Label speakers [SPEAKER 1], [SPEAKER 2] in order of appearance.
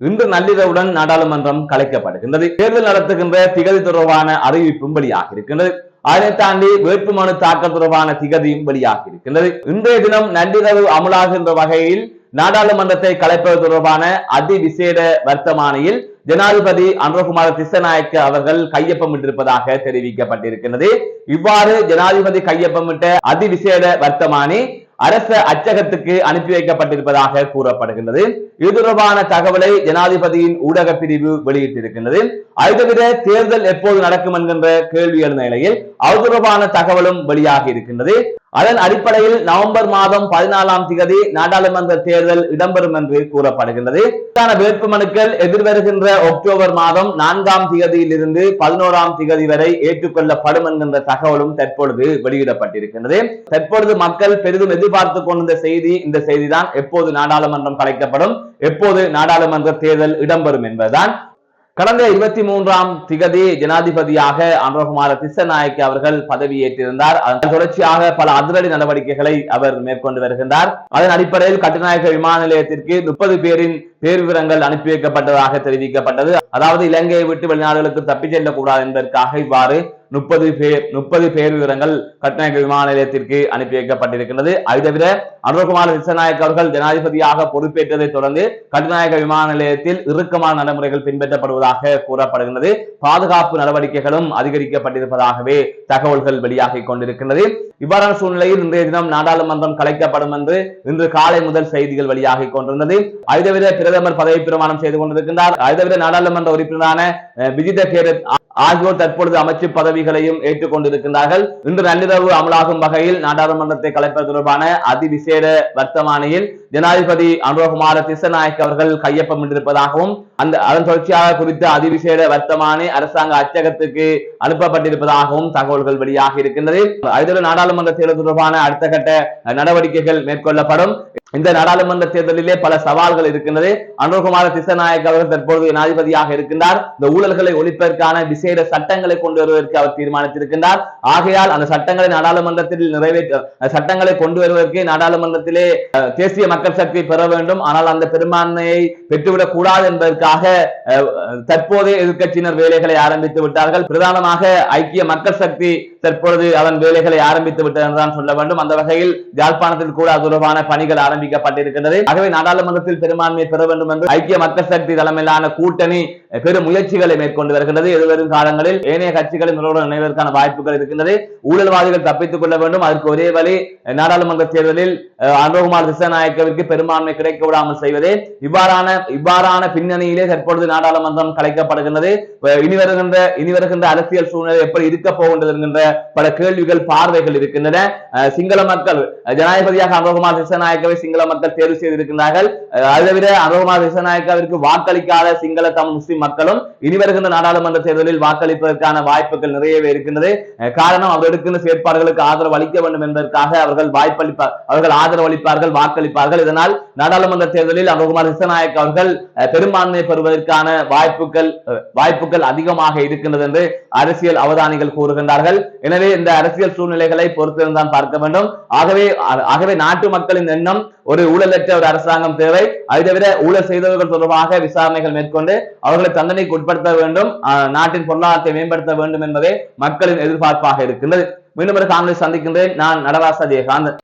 [SPEAKER 1] இன்று நள்ளிரவுடன் நாடாளுமன்றம் கலைக்கப்படுகின்றது. தேர்தல் நடத்துகின்ற திகதி தொடர்பான அறிவிப்பும் வெளியாக இருக்கின்றது அதனை தாண்டி வேட்புமனு தாக்கல் தொடர்பான திகதியும் வெளியாக இருக்கின்றது இன்றைய தினம் நள்ளிரவு அமலாகின்ற வகையில் நாடாளுமன்றத்தை கலைப்பது தொடர்பான அதிவிசேட வர்த்தமானியில் ஜனாதிபதி அன்றகுமார திசநாயக்க அவர்கள் கையொப்பமிட்டிருப்பதாக தெரிவிக்கப்பட்டிருக்கிறது இவ்வாறு ஜனாதிபதி கையொப்பமிட்ட அதிவிசேட வர்த்தமானி அரச அச்சகத்துக்கு அனுப்பி வைக்கப்பட்டிருப்பதாக கூறப்படுகின்றது. இது தொடர்பான தகவலை ஜனாதிபதியின் ஊடக பிரிவு வெளியிட்டிருக்கின்றது. அது தேர்தல் எப்போது நடக்கும் என்கின்ற கேள்வி எழுந்த நிலையில் அது தொடர்பான தகவலும் வெளியாகி இருக்கின்றது. அதன் அடிப்படையில் நவம்பர் மாதம் பதினாலாம் திகதி நாடாளுமன்ற தேர்தல் இடம்பெறும் என்று கூறப்படுகின்றது. வேட்புமனுக்கள் எதிர்வருகின்ற அக்டோபர் மாதம் நான்காம் திகதியில் இருந்து பதினோராம் திகதி வரை ஏற்றுக்கொள்ளப்படும் என்கின்ற தகவலும் தற்பொழுது வெளியிடப்பட்டிருக்கின்றது. தற்பொழுது மக்கள் பெரிதும் எதிர்பார்த்து கொண்டிருந்த செய்தி இந்த செய்திதான் எப்போது நாடாளுமன்றம் கலைக்கப்படும் எப்போது நாடாளுமன்ற தேர்தல் இடம்பெறும் என்பதுதான். கடந்த இருபத்தி மூன்றாம் திகதி ஜனாதிபதியாக அனுரகுமார திசநாயக்க அவர்கள் பதவியேற்றிருந்தார் அதன் தொடர்ச்சியாக பல அதிரடி நடவடிக்கைகளை அவர் மேற்கொண்டு வருகின்றார். அதன் அடிப்படையில் கட்டுநாயக்க விமான நிலையத்திற்கு முப்பது பேரின் பேர் விவரங்கள் அனுப்பி வைக்கப்பட்டதாக தெரிவிக்கப்பட்டது. அதாவது இலங்கையை விட்டு வெளிநாடுகளுக்கு தப்பிச் செல்லக்கூடாது என்பதற்காக இவ்வாறு முப்பது பேர் முப்பது பேர் விவரங்கள் கட்டுநாயக்க விமான நிலையத்திற்கு அனுப்பி வைக்கப்பட்டிருக்கின்றது. அது தவிர அனுரகுமார திசநாயக் அவர்கள் ஜனாதிபதியாக பொறுப்பேற்றதை தொடர்ந்து கட்டுநாயக விமான நிலையத்தில் இறுக்கமான நடைமுறைகள் பின்பற்றப்படுவதாக கூறப்படுகின்றது. பாதுகாப்பு நடவடிக்கைகளும் அதிகரிக்கப்பட்டிருப்பதாகவே தகவல்கள் வெளியாகிக் கொண்டிருக்கின்றது. இவ்வாறான சூழ்நிலையில் இன்றைய தினம் நாடாளுமன்றம் கலைக்கப்படும் என்று இன்று காலை முதல் செய்திகள் வெளியாகிக் கொண்டிருந்தது. அதை தவிர பிரதமர் பதவி பிரமாணம் செய்து கொண்டிருக்கின்றார். அதை தவிர நாடாளுமன்ற உறுப்பினரான விஜித கேரத் ஆகியோர் தற்பொழுது அமைச்சு பதவிகளையும் ஏற்றுக்கொண்டிருக்கின்றார்கள். இன்று நள்ளிரவு அமலாகும் வகையில் நாடாளுமன்றத்தை கலைப்பது தொடர்பான அதிவிசேட வர்த்தமானியில் ஜனாதிபதி அனுரகுமார திசநாயக் அவர்கள் கையொப்பமிட்டிருப்பதாகவும் அந்த அதன் தொடர்ச்சியாக குறித்த அதிவிசேட வர்த்தமானி அரசாங்க அச்சகத்துக்கு அனுப்பப்பட்டிருப்பதாகவும் தகவல்கள் வெளியாக இருக்கின்றது. அதுதவிர நாடாளுமன்ற தேர்தல் தொடர்பான அடுத்த கட்ட நடவடிக்கைகள் மேற்கொள்ளப்படும். இந்த நாடாளுமன்ற தேர்தலிலே பல சவால்கள் இருக்கின்றது. அனுகுமார திசநாயக் அவர்கள் தற்போது ஜனாதிபதியாக இருக்கின்றார். இந்த ஊழல்களை ஒழிப்பதற்கான விசேட சட்டங்களை கொண்டு வருவதற்கு அவர் தீர்மானித்திருக்கின்றார். ஆகையால் அந்த சட்டங்களை நாடாளுமன்றத்தில் நிறைவேற்ற சட்டங்களை கொண்டு வருவதற்கு நாடாளுமன்றத்திலே தேசிய மக்கள் சக்தி பெற வேண்டும். ஆனால் அந்த பெரும்பான்மையை பெற்றுவிடக் கூடாது என்பதற்காக அஹ், தற்போதைய எதிர்க்கட்சியினர் வேலைகளை ஆரம்பித்து விட்டார்கள். பிரதானமாக ஐக்கிய மக்கள் சக்தி தற்பொழுது அதன் வேலைகளை ஆரம்பித்து விட்டது என்றுதான் சொல்ல வேண்டும். அந்த வகையில் யாழ்ப்பாணத்தில் கூட அது தொடர்பான பணிகள் ஆரம்பிக்கப்பட்டிருக்கின்றது. ஆகவே நாடாளுமன்றத்தில் பெரும்பான்மையை பெற வேண்டும் என்று ஐக்கிய மக்கள் சக்தி தலைமையிலான கூட்டணி பெரும் முயற்சிகளை மேற்கொண்டு வருகின்றது. எதிர்வரும் காலங்களில் ஏனைய கட்சிகளின் நிறுவனம் இணைவதற்கான வாய்ப்புகள் இருக்கின்றது. ஊழல்வாதிகள் தப்பித்துக் கொள்ள வேண்டும். அதற்கு ஒரே வழி நாடாளுமன்ற தேர்தலில் அஹ், அனுகுமார் திசாநாயக்கவிற்கு பெரும்பான்மை கிடைக்க விடாமல் செய்வதே. இவ்வாறான இவ்வாறான பின்னணியிலே தற்பொழுது நாடாளுமன்றம் கலைக்கப்படுகின்றது. இனி வருகின்ற இனி வருகின்ற அரசியல் சூழ்நிலை எப்படி இருக்க போகின்றது என்கின்ற பல கேள்விகள் பார்வைகள் இருக்கின்றன. சிங்கள மக்கள் ஜனாதிபதியாக அனுகுமார் திசாநாயக்கவை சிங்கள மக்கள் தேர்வு செய்திருக்கிறார்கள் அதை தவிர அனுகுமார் திசாநாயக்கவிற்கு வாக்களிக்காத சிங்கள தமிழ் முஸ்லிம் மக்களும் இனி வருகின்ற நாடாளுமன்ற தேர்தலில் வாக்களிப்பதற்கான வாய்ப்புகள் நிறையவே இருக்கின்றது. காரணம் அவர் எடுக்கின்ற செயற்பாடுகளுக்கு ஆதரவு அளிக்க வேண்டும் என்பதற்காக அவர்கள் வாய்ப்பளிப்பார் அவர்கள் ஆதரவு அளிப்பார்கள் வாக்களிப்பார்கள். இதனால் நாடாளுமன்ற தேர்தலில் அனுகுமார் திசாநாயக் அவர்கள் பெரும்பான்மை பெறுவதற்கான வாய்ப்புகள் வாய்ப்புகள் அதிகமாக இருக்கின்றது என்று அரசியல் அவதானிகள் கூறுகின்றார்கள். எனவே இந்த அரசியல் சூழ்நிலைகளை பொறுத்திருந்தான் பார்க்க வேண்டும். ஆகவே ஆகவே நாட்டு மக்களின் எண்ணம் ஒரு ஊழலற்ற ஒரு அரசாங்கம் தேவை. அதை தவிர ஊழல் செய்தவர்கள் தொடர்பாக விசாரணைகள் மேற்கொண்டு அவர்களை தண்டனைக்கு உட்படுத்த வேண்டும். நாட்டின் பொருளாதாரத்தை மேம்படுத்த வேண்டும் என்பதே மக்களின் எதிர்பார்ப்பாக இருக்கின்றது. மீண்டும் ஒரு காணொலி சந்திக்கின்றேன். நான் நடராசா ஜெயகாந்தன்